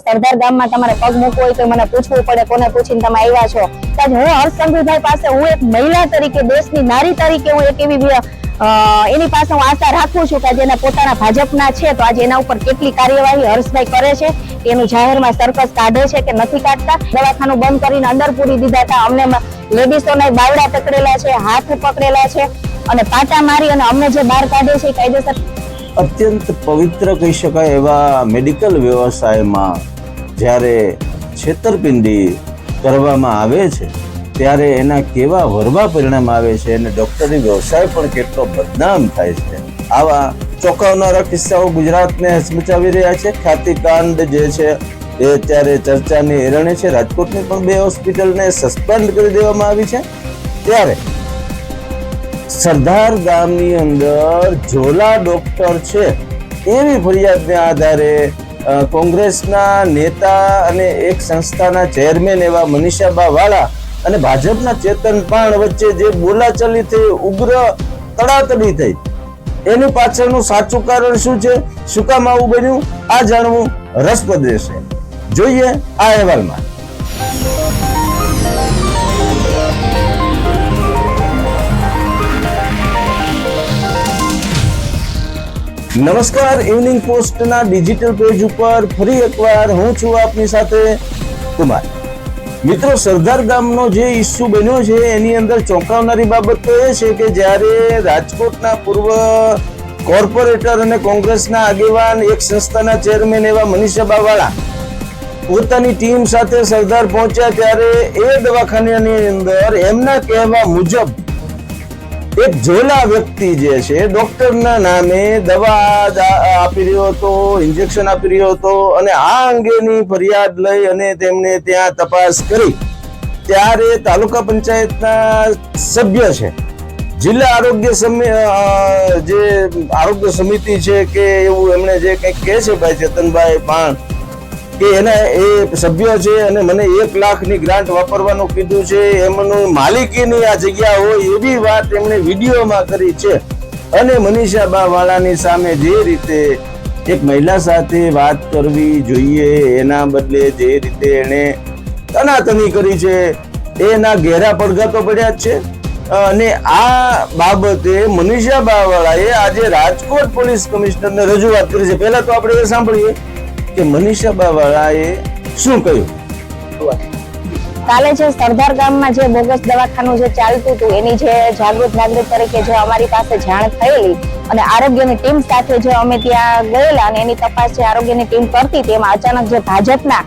સરદાર ગામમાં તમારે પગ મૂકવો હોય તો મને પૂછવું પડે કોને પૂછીને તમે આવ્યા છો. તો હું હર્ષ પાસે હું એક મહિલા તરીકે, દેશની નારી તરીકે હું એક એવી એની પાસે હું આશા રાખું છું કે જેના પોતાના ભાજપના છે. તો આજે એના ઉપર કેટલી કાર્યવાહી હર્ષભાઈ કરે છે એનું જાહેરમાં સરકસ કાઢે છે કે નથી કાઢતા? દવાખાનું બંધ કરીને અંદર પૂરી દીધા હતા. અમને લેડીઝોના બાવડા પકડેલા છે, હાથ પકડેલા છે અને પાટા મારી અને અમને જે બહાર કાઢે છે કાયદેસર અત્યંત પવિત્ર કહી શકાય એવા મેડિકલ વ્યવસાયમાં જ્યારે છેતરપિંડી કરવામાં આવે છે, ત્યારે એના કેવા વરવા પરિણામ આવે છે અને ડૉક્ટરની વ્યવસાય પણ કેટલો બદનામ થાય છે. આવા ચોંકાવનારા કિસ્સાઓ ગુજરાતને હચમચાવી રહ્યા છે. ખ્યાતિકાંડ જે છે, એ અત્યારે ચર્ચાની એરણે છે. રાજકોટની પણ બે હોસ્પિટલને સસ્પેન્ડ કરી દેવામાં આવી છે. ત્યારે સરદાર ગામની અંદર ઝોલા ડોક્ટર છે. એવી ફરિયાદને આધારે કોંગ્રેસના નેતા અને એક સંસ્થાના ચેરમેન એવા મનીષાબા વાળા અને ભાજપના ચેતન પાણ વચ્ચે જે બોલાચાલી થઈ, ઉગ્ર તડાતડી થઈ. એની પાછળનું સાચું કારણ શું છે? શું કામ આવું બન્યું? આ જાણવું રસપ્રદ રહેશે. જોઈએ આ અહેવાલમાં. નમસ્કાર ઇવનિંગ પોસ્ટના ડિજિટલ પેજ ઉપર ફરી એકવાર હું છું આપની સાથે કુમાર. મિત્રો, સરદાર ગામનો જે ઇસ્યુ બન્યો છે, એની અંદર ચોંકાવનારી બાબત તો એ છે કે જ્યારે રાજકોટના પૂર્વ કોર્પોરેટર અને કોંગ્રેસના આગેવાન એક સંસ્થાના ચેરમેન એવા મનીષાબાવાળા વાળા પોતાની ટીમ સાથે સરદાર પહોંચ્યા ત્યારે એ દવાખાનાની અંદર એમના કહેવા મુજબ એક જોલા વ્યક્તિ જે છે, ડોક્ટરના નામે દવા આપી રહ્યો હતો, ઇન્જેક્શન આપી રહ્યો હતો અને આ અંગેની ફરિયાદ લઈ અને તેમને ત્યાં તપાસ કરી. ત્યારે તાલુકા પંચાયતના સભ્ય છે, જિલ્લા આરોગ્ય સમિ જે આરોગ્ય સમિતિ છે કે એવું એમણે જે કંઈક કહે છે ભાઈ ચેતનભાઈ પાણ કે એના એ સભ્ય છે અને મને એક લાખની ગ્રાન્ટ વાપરવાનું કીધું છે, એમનું માલિકીની આ જગ્યા હોય એવી વાત એમણે વિડીયોમાં કરી છે. અને મનીષા બાવાળાની સામે જે રીતે એક મહિલા સાથે વાત કરવી જોઈએ, એના બદલે જે રીતે એણે તનાતની કરી છે, એના ઘેરા પડઘા તો પડ્યા છે. અને આ બાબતે મનીષા બાવાળાએ આજે રાજકોટ પોલીસ કમિશનરને રજૂઆત કરી છે. પહેલા તો આપણે એ સાંભળીએ. કે મનીષા બાવાળાએ શું કહ્યું? કાલે જે સરદાર ગામમાં જે બોગસ દવાખાનું જે ચાલતું હતું, એની જે જાગૃત નાગરિક તરીકે જે અમારી પાસે જાણ થયેલી અને આરોગ્યની ટીમ સાથે જે અમે ત્યાં ગયેલા અને એની તપાસ જે આરોગ્યની ટીમ કરતી તેમાં અચાનક જે ભાજપના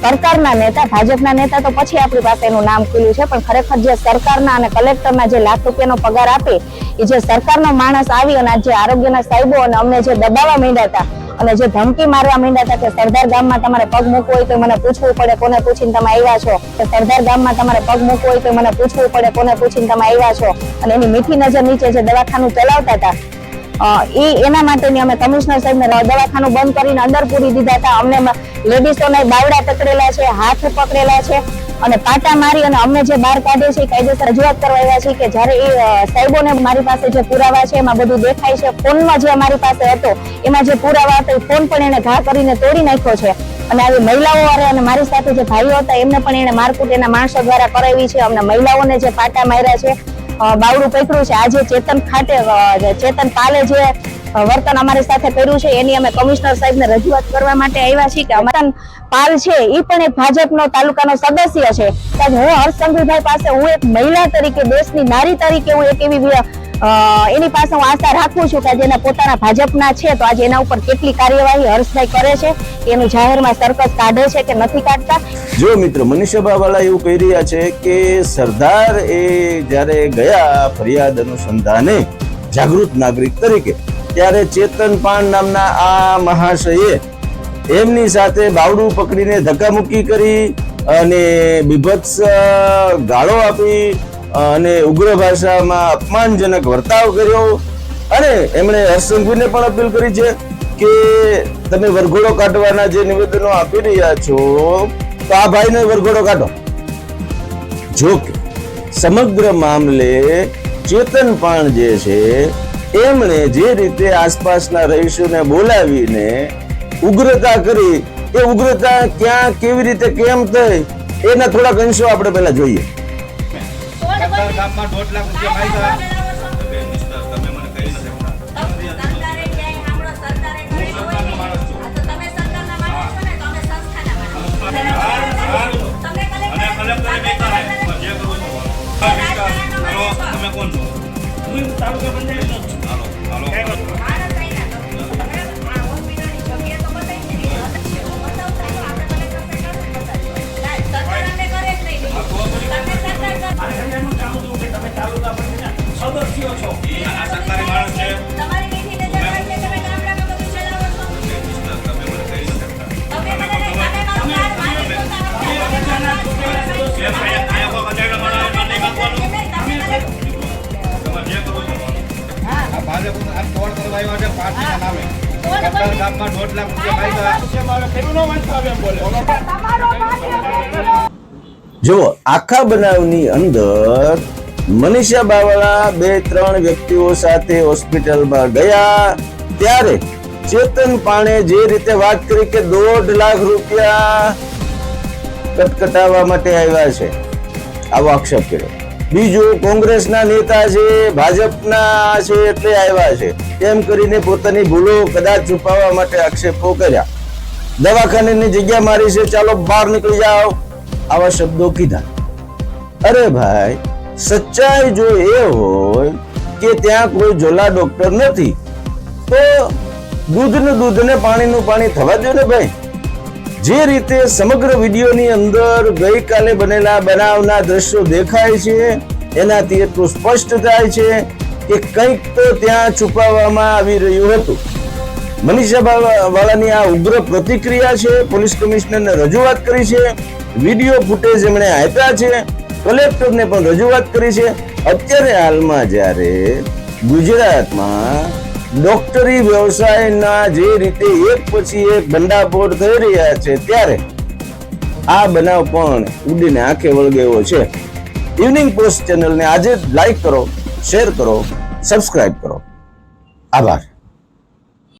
સરકારના નેતા, ભાજપના નેતા તો પછી આપણી પાસે એનું નામ ખુલ્યું છે, પણ ખરેખર જે સરકારના અને કલેક્ટરના જે લાખ રૂપિયાનો પગાર આપે, એ જે સરકારનો માણસ આવી અને જે આરોગ્યના સાહેબો અને અમને જે દબાવવા માંડ્યા હતા અને જે ધમકી મારવા માંડ્યા હતા કે સરદાર ગામમાં તમારે પગ મૂકવો હોય તો મને પૂછવું પડે, કોને પૂછીને તમે આવ્યા છો? કે સરદાર ગામમાં તમારે પગ મૂકવો હોય તો મને પૂછવું પડે, કોને પૂછીને તમે આવ્યા છો? અને એની મીઠી નજર નીચે જે દવાખાનું ચલાવતા હતા એ એના માટેની અમે કમિશનર સાહેબને દવાખાનું બંધ કરીને અંદર પૂરી દીધા હતા. અમને લેડીઝોને બાવડા પકડેલા છે, હાથ પકડેલા છે. અને પાટા મારી અને અમને જે બહાર કાઢે છે કાયદેસર રજૂઆત કરવા આવ્યા છે કે જ્યારે એ સાહેબોને મારી પાસે જે પુરાવા છે, એમાં બધું દેખાય છે, ફોનમાં જે અમારી પાસે હતો, એમાં જે પુરાવા હતો, એ ફોન પણ એને ઘા કરીને તોડી નાખ્યો છે. અને આવી મહિલાઓ અને મારી સાથે જે ભાઈઓ હતા, એમને પણ એને મારકુટ એના માણસો દ્વારા કરાવી છે. અમને મહિલાઓને જે પાટા માર્યા છે બાવડું પકડ્યું છે. આજે ચેતન ખાતે ચેતન પાલે જે વર્તન અમારી સાથે કર્યું છે. એની અમે કમિશનર સાહેબને રજૂઆત કરવા માટે આવ્યા છીએ કે અમારા પાલ છે એ પણ એક ભાજપનો તાલુકાનો સદસ્ય છે. હું હર્ષ પાસે, હું એક મહિલા તરીકે, દેશની નારી તરીકે હું એક એવી એની પાસે હું આશા રાખું છું કે આજે પોતાના ભાજપના છે, તો આજે એના ઉપર કેટલી કાર્યવાહી હર્ષભાઈ કરે છે એનું જાહેરમાં સરકસ કાઢે છે કે નથી કાઢતા? જો મિત્ર મનીષા બાવાલા એવું કહી રહ્યા છે કે સરદાર એ જ્યારે ગયા ફરિયાદ અનુસંધાને જાગૃત નાગરિક તરીકે ત્યારે ચેતન પાન નામના આ મહાશયે એમની સાથે બાવડું પકડીને ધક્કામુક્કી કરી અને બીભત્સ ગાળો આપી અને ઉગ્ર ભાષામાં અપમાનજનક વર્તાવ કર્યો. અને એમણે હર્ષસંઘવીને પણ અપીલ કરી છે કે તમે વરઘોડો કાઢવાના જે નિવેદનો આપી રહ્યા છો, તો આ ભાઈને વરઘોડો કાઢો. જો કે સમગ્ર મામલે ચેતન પાણ જે છે એમણે જે રીતે આસપાસના રહીશોને બોલાવીને ઉગ્રતા કરી એ ઉગ્રતા ક્યાં કેવી રીતે કેમ થઈ એના થોડાક અંશો આપણે પહેલા જોઈએ. તમે કોણ છો? હાલો હાલો માણસ રહીને કરવા આવ્યા છે પાર્ટીના નામે સરદાર ગામમાં દોઢ લાખ રૂપિયા માંગ્યા જુઓ આખા બનાવની અંદર મનીષા બાવાળા બે ત્રણ વ્યક્તિઓ સાથે હોસ્પિટલમાં ગયા. ત્યારે ચેતન પાણે જે રીતે વાત કરી કે દોઢ લાખ રૂપિયા કટકટાવવા માટે આવ્યા છે આવો આક્ષેપ કર્યો. બીજું કોંગ્રેસના નેતા છે, ભાજપના છે, એટલે આવ્યા છે. એમ કરીને પોતાની ભૂલો કદાચ છુપાવવા માટે આક્ષેપો કર્યા. દવાખાનાની જગ્યા મારી છે, ચાલો બહાર નીકળી જાઓ. આવા શબ્દો કીધા. અરે ભાઈ, સચ્ચાઈ જો એ હોય કે ત્યાં કોઈ જોલા ડોક્ટર નથી, તો દૂધનું દૂધ ને પાણીનું પાણી થવા દો ને ભાઈ. જે રીતે સમગ્ર વિડીયોની અંદર ગઈકાલે બનેલા બનાવના દ્રશ્યો દેખાય છે, એનાથી એટલું સ્પષ્ટ થાય છે કે કંઈક તો ત્યાં છુપાવવામાં આવી રહ્યું હતું. મનીષા વાળાની આ ઉગ્ર પ્રતિક્રિયા છે, પોલીસ કમિશનરને રજૂઆત કરી છે, વીડિયો ફૂટેજ એમણે આપ્યા છે, કલેક્ટરને પણ રજૂઆત કરી છે. અત્યારે હાલમાં જ્યારે ગુજરાતમાં ડોક્ટરી વ્યવસાયના જે રીતે એક પછી એક ભંડાફોડ થઈ રહ્યા છે ત્યારે આ બનાવ પણ ઉડીને આંખે વળગેવો છે. ઇવનિંગ પોસ્ટ ચેનલને આજે લાઈક કરો શેર કરો સબસ્ક્રાઇબ કરો. આભાર.